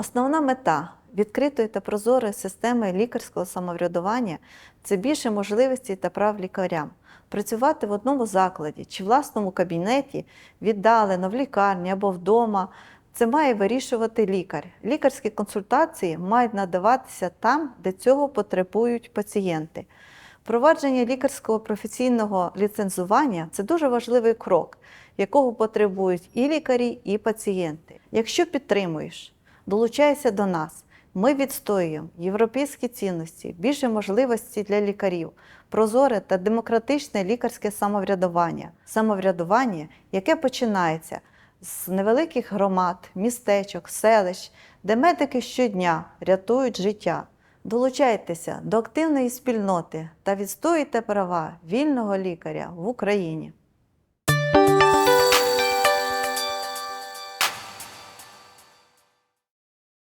Основна мета відкритої та прозорої системи лікарського самоврядування це більше можливостей та прав лікарям. Працювати в одному закладі чи власному кабінеті, віддалено в лікарні або вдома. Це має вирішувати лікар. Лікарські консультації мають надаватися там, де цього потребують пацієнти. Впровадження лікарського професійного ліцензування це дуже важливий крок, якого потребують і лікарі, і пацієнти. Якщо підтримуєш, долучайся до нас. Ми відстоюємо європейські цінності, більше можливостей для лікарів, прозоре та демократичне лікарське самоврядування, самоврядування, яке починається з невеликих громад, містечок, селищ, де медики щодня рятують життя. Долучайтеся до активної спільноти та відстоюйте права вільного лікаря в Україні.